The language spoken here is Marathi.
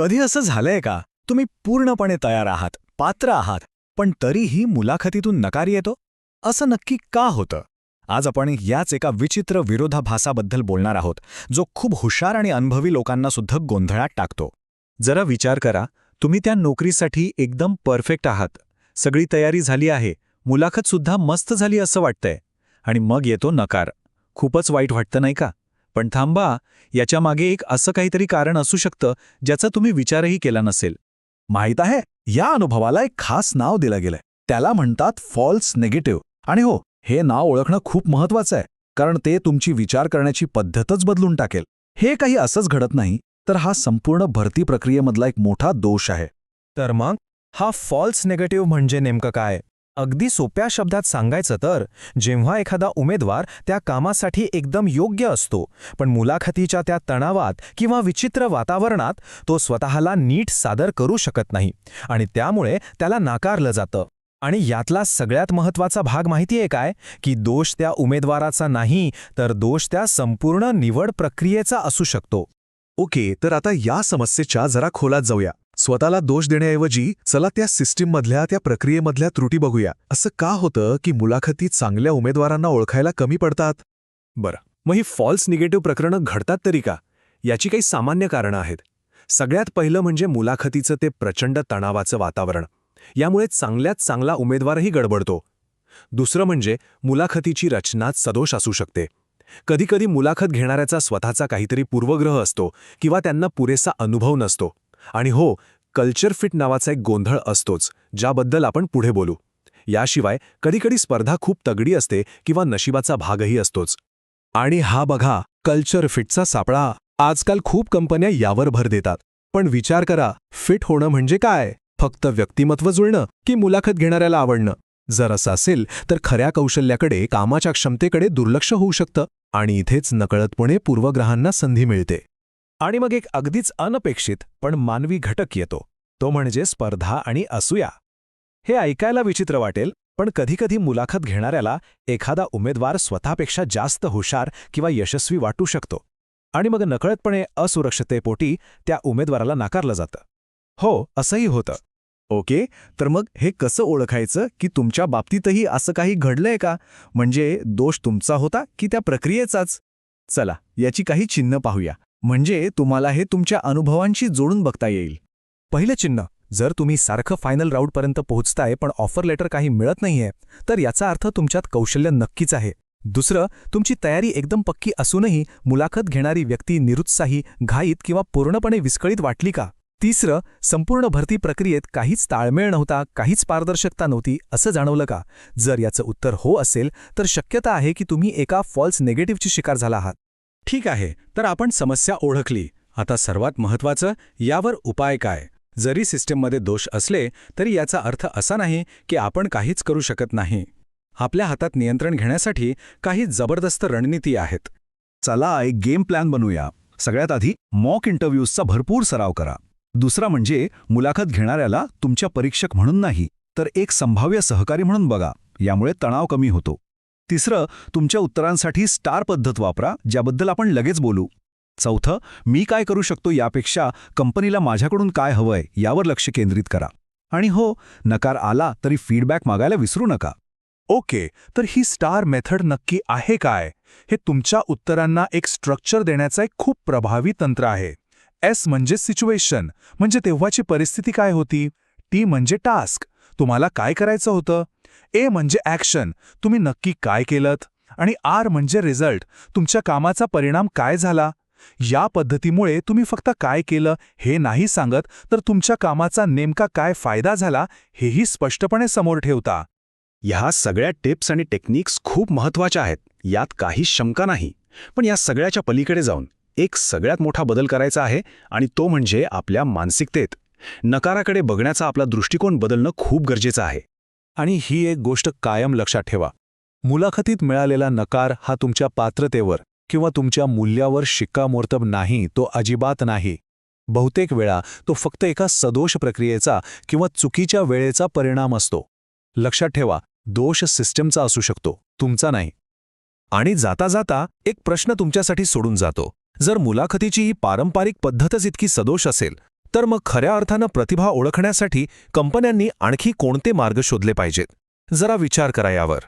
कधी असं झालंय का? तुम्ही पूर्णपणे तयार आहात पात्र आहात पण तरीही मुलाखतीतून नकार येतो? असं नक्की का होतं? आज आपण याच एका विचित्र विरोधाभासाबद्दल बोलणार आहोत जो खूप हुशार आणि अनुभवी लोकांना सुद्धा गोंधळात टाकतो. जरा विचार करा तुम्ही त्या नोकरीसाठी एकदम परफेक्ट आहात सगळी तयारी झाली आहे मुलाखत सुद्धा मस्त झाली असं वाटतंय आणि मग येतो नकार. खूपच वाईट वाटतं नाही का? पण थांबा याच्या मागे एक असं काहीतरी कारण असू शकतं ज्याचा तुम्ही विचारही केला नसेल. माहीत आहे या अनुभवाला एक खास नाव दिलं गेलंय. त्याला म्हणतात फॉल्स निगेटिव्ह आणि हो हे नाव ओळखणं खूप महत्वाचं आहे कारण ते तुमची विचार करण्याची पद्धतच बदलून टाकेल. हे काही असंच घडत नाही तर हा संपूर्ण भरती प्रक्रियेमधला एक मोठा दोष आहे. तर मग हा फॉल्स नेगेटिव्ह म्हणजे नेमकं काय? अगदी सोप्या शब्दात सांगायचं तर जेव्हा एखादा उमेदवार त्या कामासाठी एकदम योग्य असतो पण मुलाखतीच्या त्या तणावात किंवा विचित्र वातावरणात तो स्वतःला नीट सादर करू शकत नाही आणि त्यामुळे त्याला नाकारलं जातं. आणि यातला सगळ्यात महत्त्वाचा भाग माहितीये काय? की दोष त्या उमेदवाराचा नाही तर दोष त्या संपूर्ण निवड प्रक्रियेचा असू शकतो. ओके तर आता या समस्येच्या जरा खोलात जाऊया. स्वतःला दोष देण्याऐवजी चला त्या सिस्टीममधल्या त्या प्रक्रियेमधल्या त्रुटी बघूया. असं का होतं की मुलाखतीत चांगल्या उमेदवारांना ओळखायला कमी पडतात? बरं मग ही फॉल्स निगेटिव्ह प्रकरणं घडतात तरी का? याची काही सामान्य कारणं आहेत. सगळ्यात पहिलं म्हणजे मुलाखतीचं ते प्रचंड तणावाचं वातावरण. यामुळे चांगल्यात चांगला उमेदवारही गडबडतो. दुसरं म्हणजे मुलाखतीची रचनाच सदोष असू शकते. कधीकधी मुलाखत घेणाऱ्याचा स्वतःचा काहीतरी पूर्वग्रह असतो किंवा त्यांना पुरेसा अनुभव नसतो. आणि हो कल्चर फिट नावाचा एक गोंधळ असतोच ज्याबद्दल आपण पुढे बोलू. याशिवाय कधीकधी स्पर्धा खूप तगडी असते किंवा नशिबाचा भागही असतोच. आणि हा बघा कल्चर फिटचा सापळा. आजकाल खूप कंपन्या यावर भर देतात. पण विचार करा फिट होणं म्हणजे काय? फक्त व्यक्तिमत्व जुळणं की मुलाखत घेणाऱ्याला आवडणं? जर असं असेल तर खऱ्या कौशल्याकडे कामाच्या क्षमतेकडे दुर्लक्ष होऊ शकतं आणि इथेच नकळतपणे पूर्वग्रहांना संधी मिळते. आणि मग एक अगदीच अनपेक्षित पण मानवी घटक येतो. तो म्हणजे स्पर्धा आणि असूया. हे ऐकायला विचित्र वाटेल पण कधीकधी मुलाखत घेणाऱ्याला एखादा उमेदवार स्वतःपेक्षा जास्त हुशार किंवा यशस्वी वाटू शकतो. आणि मग नकळतपणे असुरक्षतेपोटी त्या उमेदवाराला नाकारलं जातं. हो असंही होतं. ओके तर मग हे कसं ओळखायचं की तुमच्या बाबतीतही असं काही घडलंय का? म्हणजे दोष तुमचा होता की त्या प्रक्रियेचाच? चला याची काही चिन्ह पाहूया. म्हणजे तुम्हाला हे तुमच्या अनुभवांशी जोडून बघता येईल. पहिलं चिन्ह जर तुम्ही सारखं फायनल राऊंडपर्यंत पोहोचताय पण ऑफर लेटर काही मिळत नाहीये तर याचा अर्थ तुमच्यात कौशल्य नक्कीच आहे. दुसरं तुमची तयारी एकदम पक्की असूनही मुलाखत घेणारी व्यक्ती निरुत्साही घाईत किंवा पूर्णपणे विस्कळीत वाटली का? तिसरं संपूर्ण भरती प्रक्रियेत काहीच ताळमेळ नव्हता काहीच पारदर्शकता नव्हती असं जाणवलं का? जर याचं उत्तर हो असेल तर शक्यता आहे की तुम्ही एका फॉल्स नेगेटिव्हची शिकार झाला आहात. ठीक आहे तर आपण समस्या ओळखली. आता सर्वात महत्वाचं यावर उपाय काय? जरी सिस्टीममध्ये दोष असले तरी याचा अर्थ असा नाही की आपण काहीच करू शकत नाही. आपल्या हातात नियंत्रण घेण्यासाठी काही जबरदस्त रणनीती आहेत. चला एक गेम प्लॅन बनवूया. सगळ्यात आधी मॉक इंटरव्ह्यूजचा भरपूर सराव करा. दुसरा म्हणजे मुलाखत घेणाऱ्याला तुमच्या परीक्षक म्हणून नाही तर एक संभाव्य सहकारी म्हणून बघा. यामुळे तणाव कमी होतो. तिसरं तुमच्या उत्तरांसाठी स्टार पद्धत वापरा ज्याबद्दल आपण लगेच बोलू. चौथं मी काय करू शकतो यापेक्षा कंपनीला माझ्याकडून काय हवंय यावर लक्ष केंद्रित करा. आणि हो नकार आला तरी फीडबॅक मागायला विसरू नका. ओके तर ही स्टार मेथड नक्की आहे काय? हे तुमच्या उत्तरांना एक स्ट्रक्चर देण्याचं एक खूप प्रभावी तंत्र आहे. एस म्हणजे सिच्युएशन म्हणजे तेव्हाची परिस्थिती काय होती? टी म्हणजे टास्क. तुम्हाला काय करायचं होतं? ए म्हणजे ॲक्शन. तुम्ही नक्की काय केलं आणि आर म्हणजे रिझल्ट. तुमच्या कामाचा परिणाम काय झाला? या पद्धतीमुळे तुम्ही फक्त काय केलं हे नाही सांगत तर तुमच्या कामाचा नेमका काय फायदा झाला हेही स्पष्टपणे समोर ठेवता. ह्या सगळ्या टिप्स आणि टेक्निक्स खूप महत्त्वाच्या आहेत. यात काही शंका नाही. पण या सगळ्याच्या पलीकडे जाऊन एक सगळ्यात मोठा बदल करायचा आहे आणि तो म्हणजे आपल्या मानसिकतेत. नकाराकडे बघण्याचा आपला दृष्टिकोन बदलणं खूप गरजेचं आहे. आणि ही एक गोष्ट कायम लक्षात ठेवा. मुलाखतीत मिळालेला नकार हा तुमच्या पात्रतेवर किंवा तुमच्या मूल्यावर शिक्कामोर्तब नाही तो अजिबात नाही. बहुतेक वेळा तो फक्त एका सदोष प्रक्रियेचा किंवा चुकीच्या वेळेचा परिणाम असतो. लक्षात ठेवा दोष सिस्टमचा असू शकतो तुमचा नाही. आणि जाता जाता एक प्रश्न तुमच्यासाठी सोडून जातो. जर मुलाखतीची ही पारंपरिक पद्धतच इतकी सदोष असेल तर मग खऱ्या अर्थानं प्रतिभा ओळखण्यासाठी कंपन्यांनी आणखी कोणते मार्ग शोधले पाहिजेत? जरा विचार करा यावर.